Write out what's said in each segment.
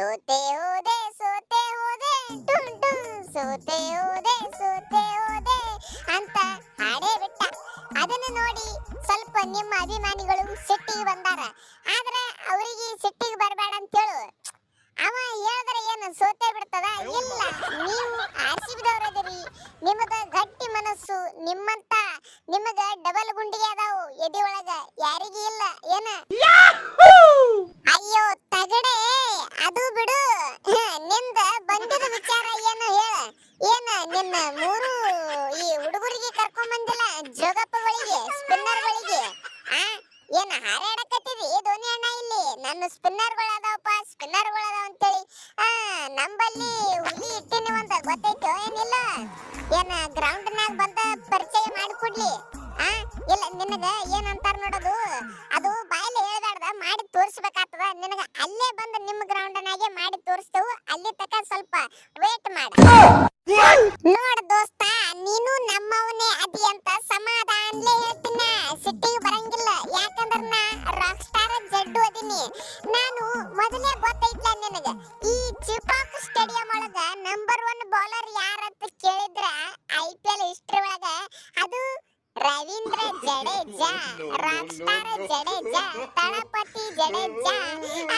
ಸೋತೆ ಹೋದೆ ಸೋತೆ ಹೋದೆ ಟುಂ ಟುನ್ ಸೋತೆ ಹೋದೆ ಸೋತೆ ಹೋದೆ ಅಂತ ಹಾಡೇ ಬಿಟ್ಟ. ಅದನ್ನ ನೋಡಿ ಸ್ವಲ್ಪ ನಿಮ್ಮ ಅಭಿಮಾನಿಗಳು ಸಿಟ್ಟಿಗೆ ಬಂದಾರ. ಆದ್ರೆ ಅವರಿಗೆ ಸಿಟ್ಟಿಗೆ ಬರಬೇಡ ಅಂತ ಹೇಳು. ಅವ ಹೇಳಿದ್ರೆ ಏನು, ಸೋತೆ ಬಿಡ್ತದ? ಇಲ್ಲ. ನೀವು ಆರ್ಸಿಬಿದವ್ರದಿರಿ ನಿಮಗ ಗಟ್ಟಿ ಮನಸ್ಸು ನಿಮ್ಮಂತ ನಿಮಗ ಡಬಲ್ ಗುಂಡಿಗೆ ಅದಾವು ಎದೆ ಒಳಗ ಯಾರಿಗೂ ಇಲ್ಲ. ಏನ? ಏನ ಹಾರಾಡಕತ್ತಿದಿ ಧೋನಿ ಅಣ್ಣ ಇಲ್ಲಿ. ನನ್ನ ಸ್ಪಿನ್ನರ್ಗಳು ಅದಾವಪ್ಪ ಸ್ಪಿನ್ನರ್ಗಳು ಅದಾವ ಅಂತೇಳಿ. ಆ ನಂಬಲ್ಲಿ ಹುಲಿ ಇಟ್ಟಿನಿ ಒಂದ ಗೊತ್ತೈತೋ ಏನಿಲ್ಲ? ಏನ ಗ್ರೌಂಡ್ ನಾಗ ಬಂದ ಪರಿಚಯ ಮಾಡಿಕೊಡ್ಲಿ. ಆ ಇಲ್ಲ ನಿನಗ ಏನಂತಾರ ನೋಡೋದು? ಅದು ಬಾಯಲ್ಲಿ ಹೇಳ್ದಾಡ್ದ ಮಾಡಿ ತೋರಿಸ್ಬೇಕಾಗ್ತದ. ನಿನಗ ಅಲ್ಲೇ ಬಂದು ನಿಮ್ಮ ಗ್ರೌಂಡ್ನಾಗೆ ಮಾಡಿ ತೋರಿಸ್ತೇವು. ಅಲ್ಲಿ ತಕ ಸ್ವಲ್ಪ ವೇಟ್ ಮಾಡ. ನೋಡ್ ದೋಸ್ತ ನೀನು ನಮ್ಮವನೇ ಅದಿ ಅಂತ ಸಮಾಧಾನ್ಲೇ ಮೊದಲೇ ಗೊತ್ತೈತ್ಲ ನಿನಗ. ಈ ಚಿಪಾಕ್ ಸ್ಟೇಡಿಯಂ ಒಳಗ ನಂಬರ್ ಒನ್ ಬೌಲರ್ ಯಾರಂತ ಕೇಳಿದ್ರ ಐ ಪಿ ಎಲ್ ಹಿಸ್ಟ್ರಿ ಒಳಗ ಅದು ರವೀಂದ್ರ ಜಡೇಜಾ ರಾಕ್ ಸ್ಟಾರ್ ಜಡೇಜಾ, ತಳಪತಿ ಜಡೇಜಾ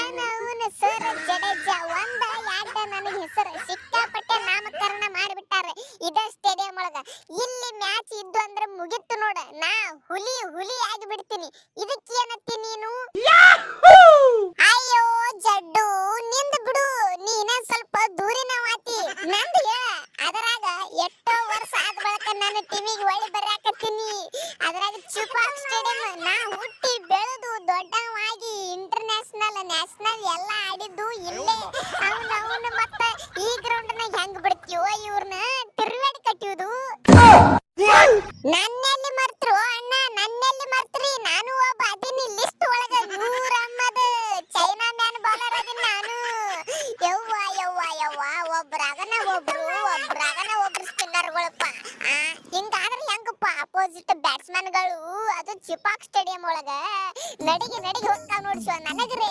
ಅವನ ಸರ್ ಜಡೇಜಾ, ಒಂದ ಯಾಕ ನನಗೆ ಹೆಸರು ಸಿಕ್ಕಾಪಟ್ಟೆ ನಾಮಕರಣ ಮಾಡಿಬಿಟ್ಟಾರೆ ಇದ ಸ್ಟೇಡಿಯಂ ಒಳಗ. ಇಲ್ಲಿ ಮ್ಯಾಚ್ ಇದ್ದು ಅಂದ್ರೆ ಮುಗಿತ್ತು ನೋಡ. ನಾ ಹುಲಿ ಹುಲಿ ಆಗಿ ಬಿಡ್ತೀನಿ ಇದಕ್ಕೇನತ್ತಿ ನೀನು? ಎಷ್ಟೋ ವರ್ಷ ಆದ ಬಳಿಕ ನಾನು ಟಿವಿಗೆ ಒಳ್ಳೆ ಬರಾಕತ್ತೀನಿ. ಅದ್ರಾಗ ಚುಪಾಕ್ ಸ್ಟೇಡಿಯಂ ನಾ ಹುಟ್ಟಿ ಬೆಳೆದು ದೊಡ್ಡವಾಗಿ ಇಂಟರ್ನ್ಯಾಷನಲ್ ನ್ಯಾಷನಲ್ ಎಲ್ಲ ಆಡಿದ್ದು ಇಲ್ಲೇ ಅವನ ಅವನು ಮತ್ತ ಈ ಗ್ರೌಂಡ್ನಾಗ ಹೆಂಗ್ ಬಿಡ್ತೀವೋ ಇವ್ರನ್ನ ತಿರುವೇಡಿ ಕಟ್ಟಿಯೋದು ನನ್ನೆಲ್ಲಿ ಮರ್ತರು ಅಣ್ಣ, ನನ್ನೆಲ್ಲಿ ಮರ್ತ್ರಿ? ನಾನು ಒಬ್ಬ ಅದೀನಿ ಲಿಸ್ಟ್ ಒಳಗ. Noor Ahmad chinaman bowler ಅದೀನಿ ನಾನು. ಯವ್ವ ಯವ್ವ ಯವ್ವ ಒಬ್ರಾಗನ ಒಬ್ರು ಒಬ್ರಾಗನ ಒಬ್ರು. ಒಳಪ್ಪ ಹಿಂಗಾದ್ರೆ ಹೆಂಗಪ್ಪ ಅಪೋಸಿಟ್ ಬ್ಯಾಟ್ಸ್ಮನ್ಗಳು ಅದು ಚಿಪಾಕ್ ಸ್ಟೇಡಿಯಂ ಒಳಗ ನಡಿಗೆ ನಡಿಗೆ ಹೋಗ್ತಾವ ನೋಡ್ಸು ನನಗ್ರೆ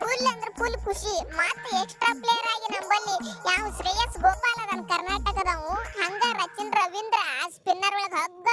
ಫುಲ್ ಅಂದ್ರೆ ಫುಲ್ ಖುಷಿ. ಮತ್ತೆ ಎಕ್ಸ್ಟ್ರಾ ಪ್ಲೇಯರ್ ಆಗಿ ನಮ್ಮಲ್ಲಿ ಯಾವ ಶ್ರೇಯಸ್ ಗೋಪಾಲ್ ಅದನ್ ಕರ್ನಾಟಕದವು ಹಂಗ ರಚಿನ್ ರವೀಂದ್ರ ಸ್ಪಿನ್ನರ್ ಒಳಗ ಹಗ್ಗ